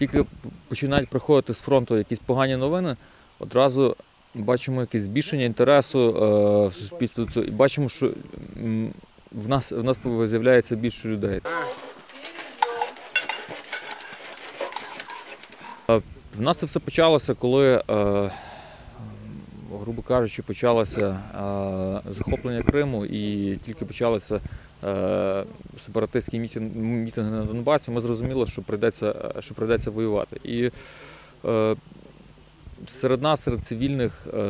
тільки починають приходити з фронту якісь погані новини, одразу бачимо якесь збільшення інтересу е, в суспільству і бачимо, що в нас, в нас з'являється більше людей. Е, В нас це все почалося, коли, е, грубо кажучи, почалося захоплення Криму і тільки почалися сепаратистські мітинги, на Донбасі, ми зрозуміли, що прийдеться, що прийдеться воювати. І е, серед нас, серед цивільних, е,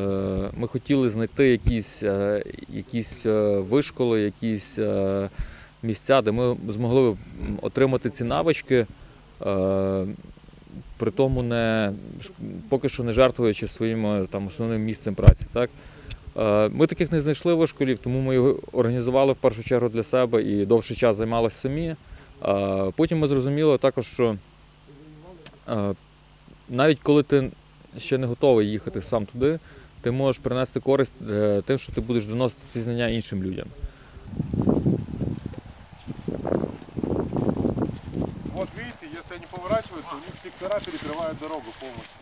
ми хотіли знайти якісь, е, якісь вишколи, якісь місця, де ми змогли отримати ці навички. При тому не поки що не жертвуючи своїм е, там основним місцем праці. Так? Е, Ми таких не знайшли вишколів, тому ми його організували в першу чергу для себе і довший час займалися самі. Е, Потім ми зрозуміли також, що навіть коли ти ще не готовий їхати сам туди, ти можеш принести користь тим, що ти будеш доносити ці знання іншим людям. Если они поворачиваются, у них сектора перекрывают дорогу полностью.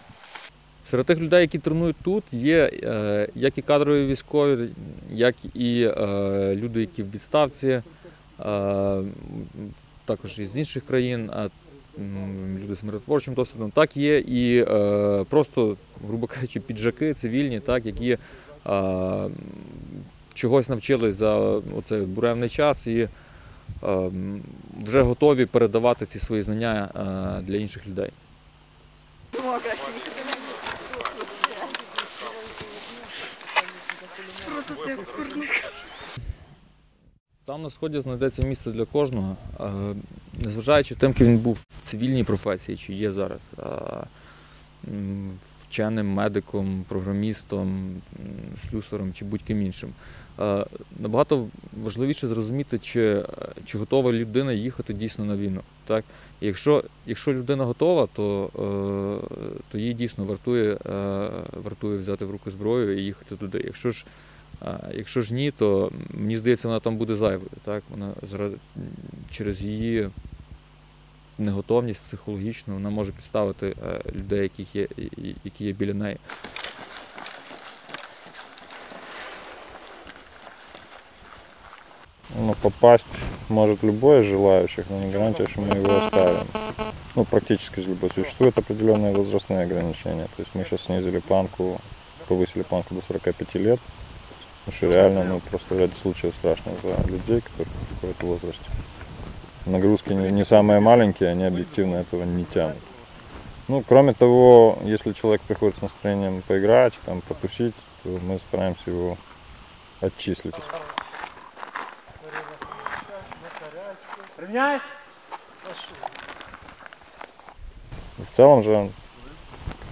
Серед тих людей, які тренують тут, є е, як і кадрові військові, як і е, люди, які в відставці, е, також із інших країн, люди з миротворчим досвідом, так є і просто, грубо кажучи, піджаки цивільні, так, які чогось навчились за оцей буремний час і вже готові передавати ці свої знання е, для інших людей. Там на сході знайдеться місце для кожного, е, незважаючи тим, ким він був в цивільній професії, чи є зараз вченим, медиком, програмістом, м, слюсарем чи будь-ким іншим. Е, Набагато важливіше зрозуміти, чи, чи готова людина їхати дійсно на війну. Так? Якщо, якщо людина готова, то, е, то їй дійсно вартує, е, вартує взяти в руки зброю і їхати туди. Якщо ж якщо ж ні, то мені здається, вона там буде зайвою. Так? Вона через її неготовність психологічну вона може підставити е, людей, яких є, які є біля неї. Ну, попасть может любой из желающих, но не гарантия, что мы его оставим. Ну, практически любой. Существуют определенные возрастные ограничения. То есть мы сейчас снизили планку, повысили планку до 45 лет. Потому что реально, ну, просто в ряде случаев страшно за людей, которые в каком-то возрасте. Нагрузки не, не самые маленькие, они объективно этого не тянут. Ну, кроме того, если человек приходит с настроением поиграть, там, потусить, то мы стараемся его отчислить. Равняйся! В целом же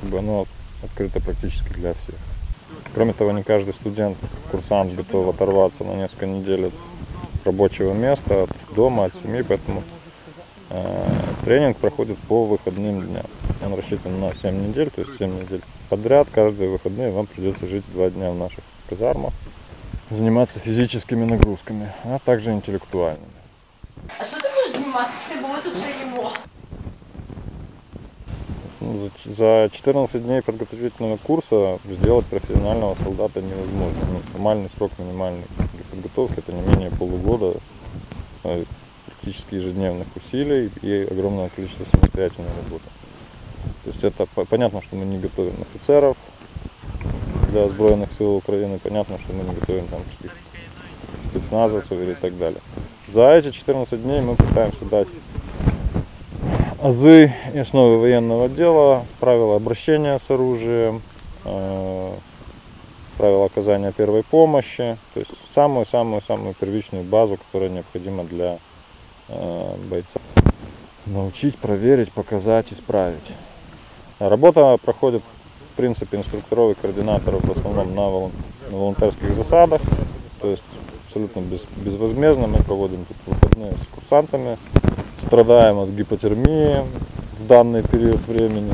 как бы, оно открыто практически для всех. Кроме того, не каждый студент, курсант готов оторваться на несколько недель от рабочего места, от дома, от семьи, поэтому э, тренинг проходит по выходным дням. Он рассчитан на 7 недель, то есть 7 недель подряд, каждые выходные вам придется жить 2 дня в наших казармах, заниматься физическими нагрузками, а также интеллектуальными. А що ти будеш знімати? Бо ми тут ще їмо. Ну, за ч- За 14 дней подготовительного курса сделать профессионального солдата невозможно. Ну, нормальный срок минимальной подготовки это не менее полугода практически ежедневных усилий и огромное количество самостоятельной работы. То есть это по- понятно, что мы не готовим офицеров для сбройных сил Украины, понятно, что мы не готовим там спецназовцев или так далее. За эти 14 дней мы пытаемся дать азы и основы военного дела, правила обращения с оружием, э, правила оказания первой помощи, то есть самую-самую-самую первичную базу, которая необходима для э, бойца. Научить, проверить, показать, исправить. Работа проходит в принципе инструкторов и координаторов в основном на волонтерских засадах, то есть абсолютно без, безвозмездно мы проводим тут выходные с курсантами, страдаем от гипотермии в данный период времени.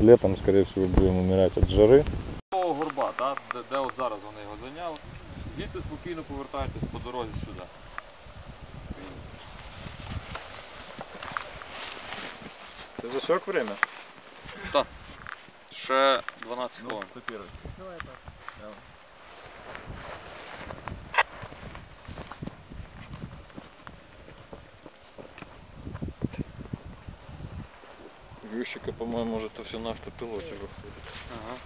Летом, скорее всего, будем умирать от жары. Того горба, та, де, де от зараз вони його зайняли. Звідти спокійно повертайтесь по дорозі сюди. Ты засек время? Ще 12 хвилин. Ющика, по-моему, может, это все на автопилоте выходит. Ага.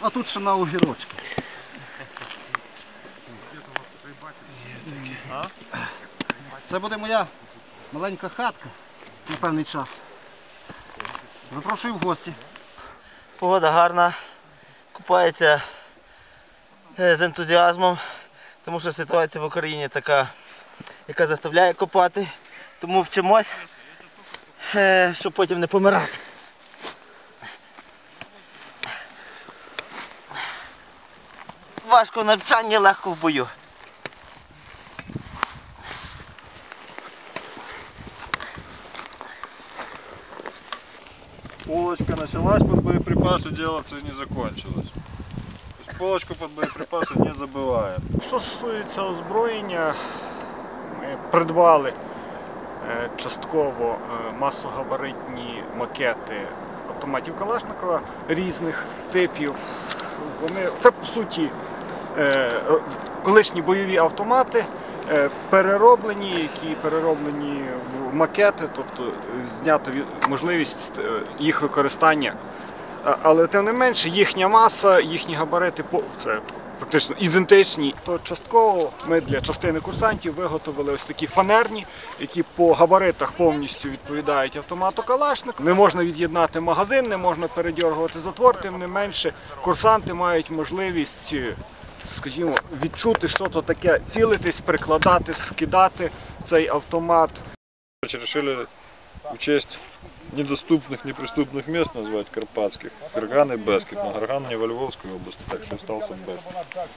А тут ще на огірочки. Це буде моя маленька хатка на певний час. Запрошую в гості. Погода гарна, купається з ентузіазмом, тому що ситуація в Україні така, яка заставляє копати. Тому вчимось, е, щоб потім не помирати. Важко в навчанні, легко в бою. Полочка началась под боеприпасы делаться и не закончилась. Полочку под боеприпасы не забываем. Що стосується озброєння, ми придбали е, частково е, масогабаритні макети автоматів Калашникова різних типів. Вони, це по суті е, колишні бойові автомати, перероблені, які перероблені в макети, тобто знята можливість їх використання. Але тим не менше їхня маса, їхні габарити це фактично ідентичні. То частково ми для частини курсантів виготовили ось такі фанерні, які по габаритах повністю відповідають автомату Калашник. Не можна від'єднати магазин, не можна передьоргувати затвор, тим не менше курсанти мають можливість. Скажімо, відчути, що то таке, цілитись, прикладати, скидати цей автомат. Короче, решили учесть недоступных, неприступных мест назвать карпатских. Кырган и Бескет. Но Кырган не во Львовской области, так что остался Бескет.